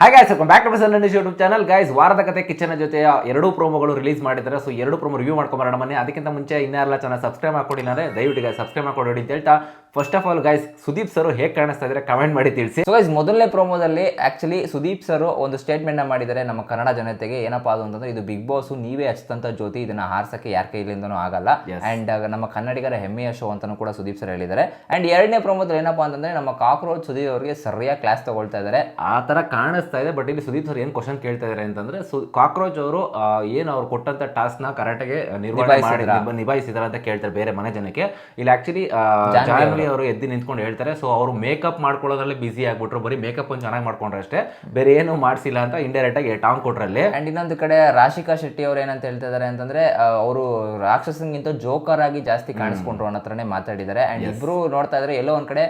Hi guys welcome back to Sandesh YouTube channel guys ವಾರದ ಕತೆ ಕಿಚನ್ ಜೊತೆ ಎರಡು ಪ್ರೋಮೋಗಳು ರಿಲೀಸ್ ಮಾಡಿದ್ದಾರೆ ಸೊ ಎರಡು ಪ್ರೋಮೋ ರಿವ್ಯೂ ಮಾಡ್ಕೊಂಬರೋಣ. ಮನೆ ಅದಕ್ಕಿಂತ ಮುಂಚೆ ಇನ್ನೆಲ್ಲ ಚಾನಲ್ ಸಬ್ಸ್ಕ್ರೈಬ್ ಮಾಡ್ಕೊಂಡಿಲ್ಲ ಅಂದ್ರೆ ದಯವಿಟ್ಟು ಗೈಸ್ ಸಬ್ಸ್ಕ್ರೈಬ್ ಮಾಡ್ಕೊಡಿ ಅಂತ ಹೇಳ್ತಾ first of all guys Sudeep sir ಹೇಗೆ ಕಾಣಿಸ್ತಾ ಇದ್ದಾರೆ ಕಮೆಂಟ್ ಮಾಡಿ ತಿಳಿಸಿ. ಸೊ ಗೈಸ್ ಮೊದಲನೇ ಪ್ರೋಮೋದಲ್ಲಿ ಆಕ್ಚುಲಿ ಸುದೀಪ್ ಸರ್ ಒಂದು ಸ್ಟೇಟ್ಮೆಂಟ್ನ ಮಾಡಿದ್ದಾರೆ ನಮ್ಮ ಕನ್ನಡ ಜನತೆಗೆ. ಏನಪ್ಪಾ ಅದು ಅಂತಂದ್ರೆ ಇದು ಬಿಗ್ ಬಾಸ್ ನೀವೇ ಹಚ್ತಂತ ಜ್ಯೋತಿ ಇದನ್ನ ಹಾರ್ಸಕ್ಕೆ ಯಾರ ಕೈಲಿಂದನೂ ಆಗಲ್ಲ. ಅಂಡ್ ನಮ್ಮ ಕನ್ನಡಿಗರ ಹೆಮ್ಮೆಯ ಶೋ ಅಂತಾನು ಕೂಡ ಸುದೀಪ್ ಸರ್ ಹೇಳಿದ್ದಾರೆ. ಅಂಡ್ ಎರಡನೇ ಪ್ರೋಮೋದಲ್ಲಿ ಏನಪ್ಪಾ ಅಂತಂದ್ರೆ ನಮ್ಮ ಕಾಕ್ರೋಚ್ ಸುದೀಪ್ ಅವರಿಗೆ ಸರಿಯಾಗಿ ಕ್ಲಾಸ್ ತಗೊಳ್ತಾ ಇದ್ದಾರೆ ಆ ತರ ಕಾಣಿಸ್ತಾ ಇದೆ ಬಟ್ ಇಲ್ಲಿ ಸುದೀಪ್ ಸರ್ ಏನ್ ಕ್ವಶನ್ ಕೇಳ್ತಾ ಇದಾರೆ ಅಂತಂದ್ರೆ ಕಾಕ್ರೋಚ್ ಅವರು ಏನು ಅವ್ರು ಕೊಟ್ಟಂತ ಟಾಸ್ಕ್ನ ಮಾಡಿ ನಿಭ- ನಿಭಾಯಿಸಿದಾರೆ ಅಂತ ಕೇಳ್ತಾರೆ ಬೇರೆ ಮನೆ ಜನಕ್ಕೆ. ಇಲ್ಲಿ ಆಕ್ಚುಲಿ ಜಾನ್ವಿ ಅವರು ಎದ್ದು ನಿಂತ್ಕೊಂಡು ಹೇಳ್ತಾರೆ ಸೊ ಅವರು ಮೇಕಪ್ ಮಾಡ್ಕೊಳ್ಳೋದ್ರಲ್ಲಿ ಬಿಸಿ ಆಗ್ಬಿಟ್ರು ಬರೀ ಮೇಕಪ್ ಒಂದು ಚೆನ್ನಾಗಿ ಮಾಡ್ಕೊಂಡ್ರೆ ಅಷ್ಟೇ. ಬೇರೆ ಏನು ಮಾಡಿಸಿಲ್ಲ ಅಂತ ಇಂಡೈರೆಕ್ಟ್ ಆಗಿ ಟಾಂಗ್ ಕೊಟ್ರಲ್ಲಿ ಅಂಡ್ ಇನ್ನೊಂದು ಕಡೆ ರಾಶಿಕಾ ಶೆಟ್ಟಿ ಅವ್ರು ಏನಂತ ಹೇಳ್ತಾ ಇದಾರೆ ಅಂತಂದ್ರೆ ಅವರು ರಾಕ್ಷಸಂಗಿಂತ ಜೋಕರ್ ಆಗಿ ಜಾಸ್ತಿ ಕಾಣಿಸ್ಕೊಂಡ್ರು ಅನ್ನೋ ಹತ್ರನೇ ಮಾತಾಡಿದ್ದಾರೆ. ಅಂಡ್ ಇಬ್ರು ನೋಡ್ತಾ ಇದ್ರೆ ಎಲ್ಲೋ ಒಂದ್ ಕಡೆ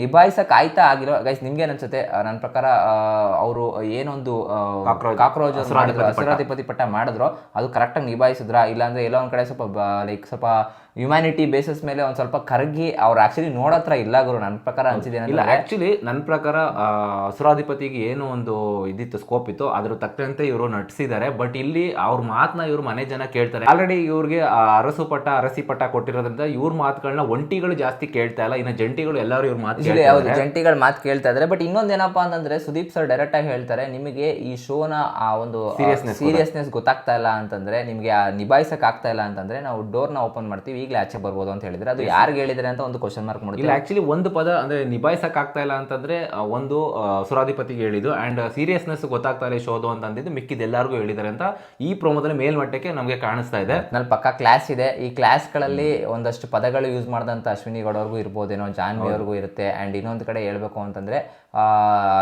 ನಿಭಾಯಿಸಕ್ ಆಯ್ತಾ ಆಗಿರೋ ಗೈಸ್ ನಿಮ್ಗೆ ಅನ್ಸುತ್ತೆ ನನ್ನ ಪ್ರಕಾರ ಅವರು ಏನೊಂದು ಕಾಕ್ರೋಜ್ ಕಾಕ್ರೋಚ್ ಹಸಿರಾಧಿಪತಿ ಪಟ್ಟ. ಮಾಡಿದ್ರು ಅದು ಕರೆಕ್ಟಾಗಿ ನಿಭಾಯಿಸಿದ್ರ? ಇಲ್ಲಾಂದ್ರೆ ಎಲ್ಲೋ ಒಂದ್ ಕಡೆ ಸ್ವಲ್ಪ ಲೈಕ್ ಸ್ವಲ್ಪ ಹ್ಯುಮ್ಯಾನಿಟಿ ಬೇಸಿಸ್ ಮೇಲೆ ಒಂದ್ ಸ್ವಲ್ಪ ಕರಗಿ ಅವ್ರು ಆಕ್ಚುಲಿ ನೋಡತ್ರ ಇಲ್ಲ ಗುರು ನನ್ನ ಪ್ರಕಾರ ಅನ್ಸಿದೆ ಇಲ್ಲ ಆ್ಯಕ್ಚುಲಿ ಆಕ್ಚುಲಿ ನನ್ನ ಪ್ರಕಾರ ಅಸುರಾಧಿಪತಿಗೆ ಏನು ಒಂದು ಇದಿತ್ತು ಸ್ಕೋಪ್ ಇತ್ತು ಅದ್ರ ತಕ್ಕಂತೆ ಇವರು ನಟಿಸಿದ್ದಾರೆ ಬಟ್ ಇಲ್ಲಿ ಅವ್ರ ಮಾತನ್ನ ಇವ್ರು ಮನೆ ಜನ ಕೇಳ್ತಾರೆ. ಆಲ್ರೆಡಿ ಇವ್ರಿಗೆ ಅರಸು ಪಟ್ಟ ಅರಸಿ ಪಟ್ಟ ಕೊಟ್ಟಿರೋದ್ರಿಂದ ಇವ್ರ ಮಾತುಗಳನ್ನ ಒಂಟಿಗಳು ಜಾಸ್ತಿ ಕೇಳ್ತಾ ಇಲ್ಲ. ಇನ್ನು ಜಂಟಿಗಳು ಎಲ್ಲರೂ ಇವ್ರ ಮಾತು ಹೌದು ಜಂಟಿಗಳ ಮಾತು ಕೇಳ್ತಾ ಇದ್ದಾರೆ ಬಟ್ ಇನ್ನೊಂದು ಏನಪ್ಪಾ ಅಂತಂದ್ರೆ ಸುದೀಪ್ ಸರ್ ಡೈರೆಕ್ಟ್ ಆಗಿ ಹೇಳ್ತಾರೆ ನಿಮಗೆ ಈ ಶೋನ ಆ ಒಂದು ಸೀರಿಯಸ್ನೆಸ್ ಗೊತ್ತಾಗ್ತಾ ಇಲ್ಲ ಅಂತಂದ್ರೆ ನಿಮಗೆ ಆ ನಿಭಾಯಿಸಕ್ ಆಗ್ತಾ ಇಲ್ಲ ಅಂತಂದ್ರೆ ನಾವು ಡೋರ್ನ ಓಪನ್ ಮಾಡ್ತೀವಿ ಈಗಲೇ ಆಚೆ ಬರ್ಬೋದು ಅಂತ ಹೇಳಿದ್ರೆ. ಅದು ಯಾರಿಗೆ ಹೇಳಿದ್ರೆ ಅಂತ ಒಂದು ಕ್ವಶನ್ ಮಾರ್ಕ್ ಇಲ್ಲ ಆಕ್ಚುಲಿ ಒಂದು ಪದ ಅಂದ್ರೆ ನಿಭಾಯಿಸಕ್ ಆಗ್ತಾ ಇಲ್ಲ ಅಂತಂದ್ರೆ ಒಂದು ಸುರಾಧಿಪತಿ ಸುರಾಧಿಪತಿಗೆ ಹೇಳಿದ್ದು ಅಂಡ್ ಸೀರಿಯಸ್ನೆಸ್ ಗೊತ್ತಾಗ್ತಾ ಇಲ್ಲ ಶೋದು ಅಂತ ಅಂದಿದ್ದು ಮಿಕ್ಕಿದ ಎಲ್ಲರಿಗೂ ಹೇಳಿದ್ದಾರೆ ಅಂತ ಈ ಪ್ರೋಮೋದಲ್ಲಿ ಮೇಲ್ಮಟ್ಟಕ್ಕೆ ನಮಗೆ ಕಾಣಿಸ್ತಾ ಇದೆ. ನಲ್ಲಿ ಪಕ್ಕ ಕ್ಲಾಸ್ ಇದೆ. ಈ ಕ್ಲಾಸ್ಗಳಲ್ಲಿ ಒಂದಷ್ಟು ಪದಗಳು ಯೂಸ್ ಮಾಡಿದಂಥ ಅಶ್ವಿನಿ ಗೌಡವ್ರಿಗೂ ಇರ್ಬೋದೇನೋ ಜಾನ್ವಿ ಅವ್ರಿಗೂ ಇರುತ್ತೆ ಆ್ಯಂಡ್ ಇನ್ನೊಂದು ಕಡೆ ಹೇಳ್ಬೇಕು ಅಂತಂದ್ರೆ ಆ,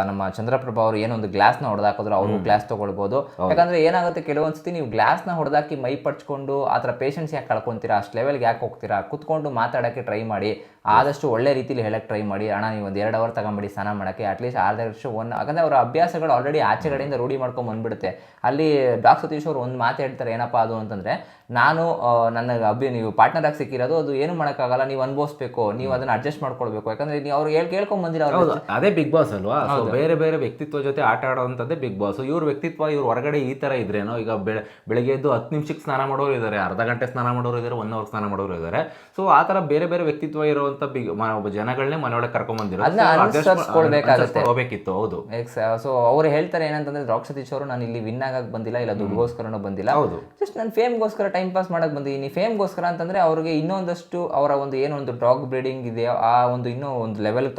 ನಮ್ಮ ಚಂದ್ರಪ್ರಭಾ ಅವರು ಏನೊಂದು ಗ್ಲಾಸ್ನ ಹೊಡೆದಾಕಿದ್ರು ಅವ್ರಿಗೂ ಗ್ಲಾಸ್ ತಗೊಳ್ಬೋದು. ಯಾಕಂದ್ರೆ ಏನಾಗುತ್ತೆ ಕೆಲವೊಂದ್ಸತಿ ನೀವು ಗ್ಲಾಸ್ನ ಹೊಡೆದಾಕಿ ಮೈ ಪಡ್ಚ್ಕೊಂಡು ಆ ಥರ ಪೇಷನ್ಸ್ ಯಾಕೆ ಕಳ್ಕೊಂತೀರಾ? ಅಷ್ಟು ಲೆವೆಲ್ಗೆ ಯಾಕೆ ಹೋಗ್ತೀರಾ? ಕುತ್ಕೊಂಡು ಮಾತಾಡೋಕ್ಕೆ ಟ್ರೈ ಮಾಡಿ. ಆದಷ್ಟು ಒಳ್ಳೆ ರೀತಿಲಿ ಹೇಳಕ್ಕೆ ಟ್ರೈ ಮಾಡಿ. ಅಣ್ಣ ನೀವು ಒಂದು ಎರಡು ಅವರ್ ತಗೊಂಬಿಡಿ ಸ್ನಾನ ಮಾಡೋಕ್ಕೆ. ಅಟ್ಲೀಸ್ಟ್ ವರ್ಷ ಒನ್ ಯಾಕಂದರೆ ಅವರ ಅಭ್ಯಾಸಗಳು ಆಲ್ರೆಡಿ ಆಚೆ ಕಡೆಯಿಂದ ರೂಢಿ ಮಾಡ್ಕೊಂಡು ಬಂದ್ಬಿಡುತ್ತೆ. ಅಲ್ಲಿ ಡಾಕ್ಟರ್ ಸತೀಶ್ ಅವರು ಒಂದು ಮಾತು ಹೇಳ್ತಾರೆ ಏನಪ್ಪಾ ಅದು ಅಂತಂದರೆ ನಾನು ನನ್ನ ಅಭ್ಯ ನೀವು ಪಾರ್ಟ್ನರ್ ಆಗಿ ಸಿಕ್ಕಿರೋದು ಅದು ಏನು ಮಾಡೋಕ್ಕಾಗಲ್ಲ ನೀವು ಅನುಭವಿಸ್ಬೇಕು. ನೀವು ಅದನ್ನು ಅಡ್ಜಸ್ಟ್ ಮಾಡ್ಕೊಳ್ಬೇಕು. ಯಾಕಂದ್ರೆ ನೀವು ಅವ್ರು ಹೇಳಿ ಕೇಳ್ಕೊಂಡ್ ಬಂದಿರೋ ಅದೇ ಬಿಗ್ ಬಾಸ್ ಅಲ್ವಾ? ಸೊ ಬೇರೆ ಬೇರೆ ವ್ಯಕ್ತಿತ್ವ ಜೊತೆ ಆಟ ಆಡೋವಂಥದ್ದೇ ಬಿಗ್ ಬಾಸ್ ಇವ್ರ ವ್ಯಕ್ತಿತ್ವ ಇವ್ರು ಹೊರಗಡೆ ಈ ಥರ ಇದ್ರೇನೋ ಈಗ ಬೆಳ ಬೆಳಗ್ಗೆ ಎದ್ದು ಹತ್ತು ನಿಮಿಷಕ್ಕೆ ಸ್ನಾನ ಮಾಡೋರು ಇದ್ದಾರೆ ಅರ್ಧ ಗಂಟೆ ಸ್ನಾನ ಮಾಡೋರು ಇದ್ದಾರೆ ಒನ್ ಅವರ್ ಸ್ನಾನ ಮಾಡೋರು ಇದ್ದಾರೆ ಸೊ ಆ ಥರ ಬೇರೆ ಬೇರೆ ವ್ಯಕ್ತಿತ್ವ ಇರುವಂತ ಒಬ್ಬ ಜನಗಳನ್ನೇ ಮನೆಯೊಳಗೆ ಕರ್ಕೊಂಡ್ ಅದನ್ನ ಅನುಸರಿಸ್ಕೊಳ್ಬೇಕಾಗತ್ತೆ. ಹೋಗ್ಬೇಕಿತ್ತು ಹೌದು. ಸೊ ಅವ್ರು ಹೇಳ್ತಾರೆ ಏನಂತಂದ್ರೆ ದ್ರಾಕ್ಷ ಸತೀಶ್ ಅವರು ನಾನು ಇಲ್ಲಿ ವಿನ್ ಆಗಕ್ ಬಂದಿಲ್ಲ ಇಲ್ಲ ದುಡ್ಗೋಸ್ಕರನೂ ಬಂದಿಲ್ಲ. ಹೌದು. ಜಸ್ಟ್ ನಾನು ಫೇಮ್ಗೋಸ್ಕರ ಟೈಮ್ ಪಾಸ್ ಮಾಡಕ್ ಬಂದಿದ್ದೀನಿ. ಫೇಮ್ಗೋಸ್ಕರ ಅಂತಂದ್ರೆ ಅವ್ರಿಗೆ ಇನ್ನೊಂದಷ್ಟು ಅವರ ಒಂದು ಏನೋ ಒಂದು ಡಾಗ್ ಬ್ರೀಡಿಂಗ್ ಇದೆ ಆ ಒಂದು ಇನ್ನೂ ಒಂದು ಲೆವೆಲ್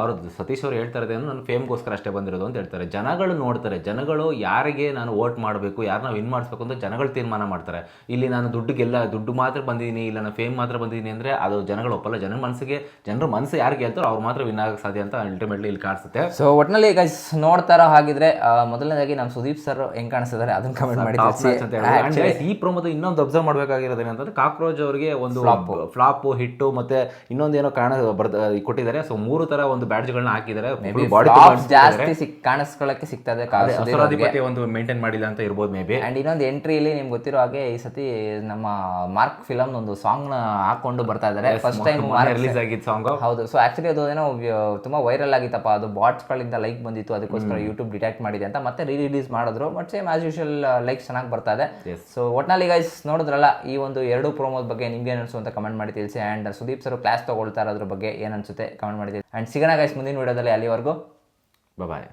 ಅವ್ರ ಸತೀಶ್ ಅವರು ಹೇಳ್ತಾರೆ ನಾನು ಫೇಮ್ಗೋಸ್ಕರ ಅಷ್ಟೇ ಬಂದಿರೋದು ಅಂತ ಹೇಳ್ತಾರೆ. ಜನಗಳು ನೋಡ್ತಾರೆ ಜನಗಳು ಯಾರಿಗೆ ನಾನು ವೋಟ್ ಮಾಡಬೇಕು ಯಾರನ್ನ ವಿನ್ ಮಾಡಿಸ್ಬೇಕು ಅಂತ ಜನಗಳು ತೀರ್ಮಾನ ಮಾಡ್ತಾರೆ. ಇಲ್ಲಿ ನಾನು ದುಡ್ಡುಗೆಲ್ಲ ದುಡ್ಡು ಮಾತ್ರ ಬಂದಿದ್ದೀನಿ ಇಲ್ಲ ನಾನು ಫೇಮ್ ಮಾತ್ರ ಬಂದಿದ್ದೀನಿ ಅಂದ್ರೆ ಅದು ಜನಗಳು ಒಪ್ಪಲ್ಲ. ಜನರ ಮನಸ್ಸಿಗೆ ಜನರ ಮನಸ್ಸು ಯಾರು ಹೇಳ್ತಾರೋ ಅವ್ರು ಮಾತ್ರ ವಿನ್ ಆಗಕ್ಕೆ ಸಾಧ್ಯ ಅಂತ ಅಲ್ಟಿಮೇಟ್ಲಿ ಇಲ್ಲಿ ಕಾಣಿಸುತ್ತೆ. ಸೊ ಒಟ್ನಲ್ಲಿ ಈಗ ನೋಡ್ತಾರೋ ಹಾಗಿದ್ರೆ ಮೊದಲನೇದಾಗಿ ನಮ್ಮ ಸುದೀಪ್ ಸರ್ ಹೆಂಗ್ ಕಾಣಿಸ್ತಿದ್ದಾರೆ ಅದನ್ನ ಕಮೆಂಟ್ ಮಾಡಿ ಈ ಪ್ರಮೋದ ಇನ್ನೊಂದು ಅಬ್ಸರ್ವ್ ಮಾಡಬೇಕಾಗಿರೋದು ಏನಂತಂದ್ರೆ ಕಾಕ್ರೋಚ್ ಅವರಿಗೆ ಒಂದು ಫ್ಲಾಪ್ ಹಿಟ್ಟು ಮತ್ತೆ ಇನ್ನೊಂದೇನೋ ಕಾರಣ ಬರ್ದ ಕೊಟ್ಟಿದ್ದಾರೆ. ಸೊ ಮೂರು ತರ ಒಂದು ಬ್ಯಾಡ್ಜ್ಗಳನ್ನ ಹಾಕಿದ್ದಾರೆ. ಜಾಸ್ತಿ ಸಿಕ್ ಕಾಣಿಸ್ಕೊಳ್ಳಕ್ಕೆ ಸಿಗ್ತದೆ ಒಂದು ಮೇಂಟೈನ್ ಮಾಡಿಲ್ಲ ಅಂತ ಇರ್ಬೋದು ಮೇ ಬಿ ಅಂಡ್ ಇನ್ನೊಂದು ಎಂಟ್ರಿಯಲ್ಲಿ ನಿಮ್ಗೆ ಗೊತ್ತಿರೋ ಹಾಗೆ ಈ ಸತಿ ನಮ್ಮ ಮಾರ್ಕ್ ಫಿಲಮ್ ಒಂದು ಸಾಂಗ್ನ ಹಾಕೊಂಡು ಬರ್ತಾ ಇದ್ದಾರೆ. ಫಸ್ಟ್ ಟೈಮ್ ರಿಲೀಸ್ ಆಗಿತ್ತು ಸಾಂಗ್ ಹೌದು. ಸೊ ಆಕ್ಚುಲಿ ಅದು ಏನೋ ತುಂಬಾ ವೈರಲ್ ಆಗಿತ್ತಪ್ಪ. ಅದು ಬಾಟ್ಸ್ ಗಳಿಂದ ಲೈಕ್ ಬಂದಿತ್ತು. ಅದಕ್ಕೋಸ್ಕರ ಯೂಟ್ಯೂಬ್ ಡಿಟೆಕ್ಟ್ ಮಾಡಿದೆ ಅಂತ. ಮತ್ತೆ ರೀ ರಿಲೀಸ್ ಮಾಡಿದ್ರು but same as usual like ಚೆನ್ನಾಗಿ ಬರ್ತಾ ಇದೆ. ಸೊ ಒಟ್ನಲ್ಲಿ ಗೈಸ್ ನೋಡಿದ್ರಲ್ಲ ಈ ಒಂದು ಎರಡು ಪ್ರೋಮೋದ ಬಗ್ಗೆ ನಿಮ್ಗೆ ಏನು ಅನ್ಸು ಅಂತ ಕಮೆಂಟ್ ಮಾಡಿ ತಿಳಿಸಿ. ಅಂಡ್ ಸುದೀಪ್ ಸರ್ ಕ್ಲಾಸ್ ತಗೊಳ್ತಾರ ಅದ್ರ ಬಗ್ಗೆ ಏನ್ ಅನ್ಸುತ್ತೆ ಕಮೆಂಟ್ ಮಾಡಿ ತಿಳಿಸಿ. ಅಂಡ್ ಸಿಗೋಣ ಗೈಸ್ ಮುಂದಿನ ವಿಡಿಯೋದಲ್ಲಿ ಅಲ್ಲಿವರೆಗೂ. ಬಾಯ್